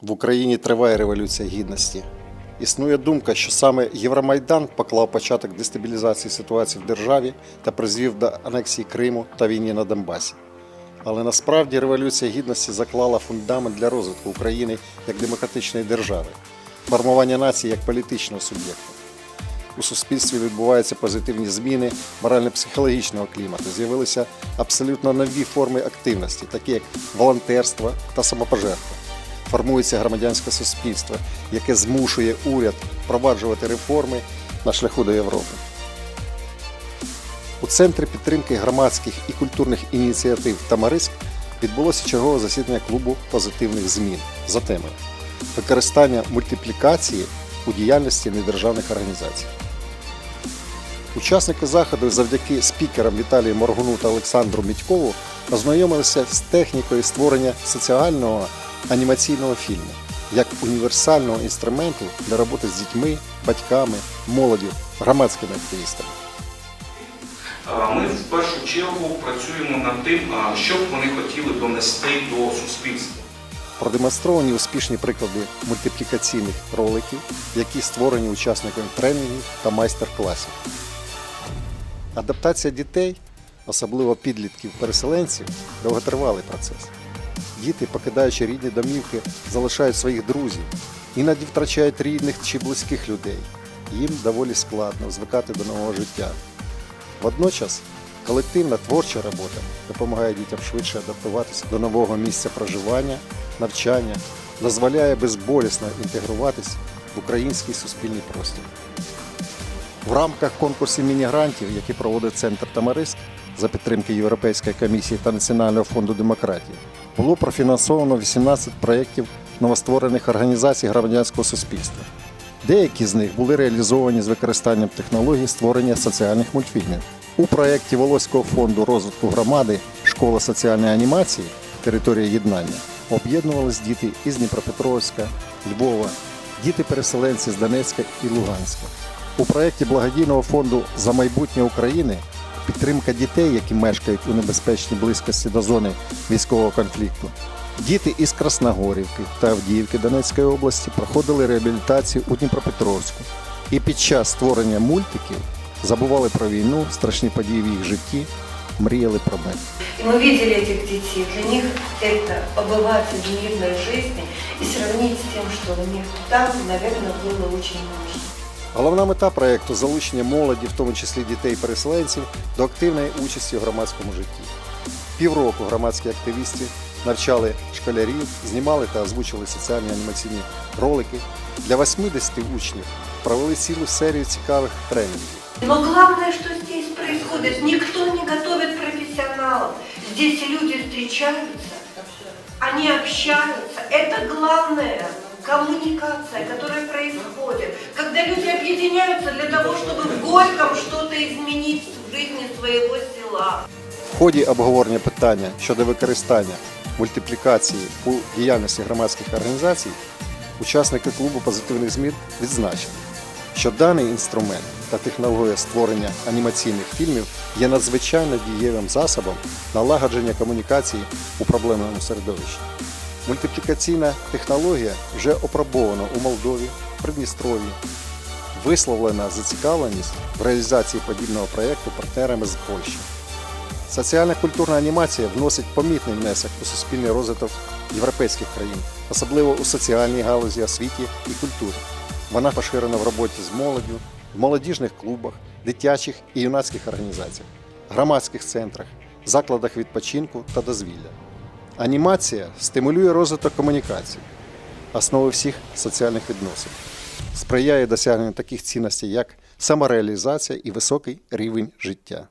В Україні триває революція гідності. Існує думка, що саме Євромайдан поклав початок дестабілізації ситуації в державі та призвів до анексії Криму та війни на Донбасі. Але насправді революція гідності заклала фундамент для розвитку України як демократичної держави, формування нації як політичного суб'єкту. У суспільстві відбуваються позитивні зміни морально-психологічного клімату. З'явилися абсолютно нові форми активності, такі як волонтерство та самопожертва. Формується громадянське суспільство, яке змушує уряд впроваджувати реформи на шляху до Європи. У центрі підтримки громадських і культурних ініціатив Тамариск відбулося чергове засідання клубу позитивних змін за темою використання мультиплікації у діяльності недержавних організацій. Учасники заходу завдяки спікерам Віталію Моргуну та Олександру Мітькову ознайомилися з технікою створення соціального анімаційного фільму як універсального інструменту для роботи з дітьми, батьками, молоддю, громадськими активістами. Ми в першу чергу працюємо над тим, що б вони хотіли донести до суспільства. Продемонстровані успішні приклади мультиплікаційних роликів, які створені учасниками тренінгів та майстер-класів. Адаптація дітей, особливо підлітків-переселенців, довготривалий процес. Діти, покидаючи рідні домівки, залишають своїх друзів, іноді втрачають рідних чи близьких людей. Їм доволі складно звикати до нового життя. Водночас колективна творча робота допомагає дітям швидше адаптуватися до нового місця проживання, навчання, дозволяє безболісно інтегруватись в український суспільний простір. В рамках конкурсів міні-грантів, які проводить центр Тамариск за підтримки Європейської комісії та Національного фонду демократії, було профінансовано 18 проєктів новостворених організацій громадянського суспільства. Деякі з них були реалізовані з використанням технологій створення соціальних мультфільмів. У проєкті Волоського фонду розвитку громади Школа соціальної анімації Територія єднання об'єднувались діти із Дніпропетровська, Львова, діти-переселенці з Донецька і Луганська. У проєкті благодійного фонду за майбутнє України підтримка дітей, які мешкають у небезпечній близькості до зони військового конфлікту. Діти із Красногорівки та Авдіївки Донецької області проходили реабілітацію у Дніпропетровську і під час створення мультиків забували про війну, страшні події в їх житті, мріяли про мир. И мы видели этих детей. Для них это обыватель мирной жизни. И сравнить с тем, что у них там, наверное, было очень нужно. Головна мета проєкту залучення молоді, в тому числі дітей-переселенців, до активної участі в громадському житті. Півроку громадські активісти навчали школярів, знімали та озвучували соціальні анімаційні ролики. Для 80 учнів провели цілу серію цікавих тренінгів. Но главное, что здесь происходит, никто не готовит профессионалов. Здесь люди встречаются, они общаются. Это главное коммуникация, которая происходит. Объединяются для того, чтобы в Горьком что-то изменить в жизни своего села. В ході обговорення питання щодо використання мультиплікації у діяльності громадських організацій учасники клубу позитивних змін відзначили, що даний інструмент та технологія створення анімаційних фільмів є надзвичайно дієвим засобом налагодження комунікації у проблемному середовищі. Мультиплікаційна технологія вже опробована у Молдові, Придністров'ї, висловлена зацікавленість в реалізації подібного проєкту партнерами з Польщі. Соціальна культурна анімація вносить помітний внесок у суспільний розвиток європейських країн, особливо у соціальній галузі, освіті і культурі. Вона поширена в роботі з молоддю, в молодіжних клубах, дитячих і юнацьких організаціях, громадських центрах, закладах відпочинку та дозвілля. Анімація стимулює розвиток комунікацій, основи всіх соціальних відносин, сприяє досягненню таких цінностей, як самореалізація і високий рівень життя.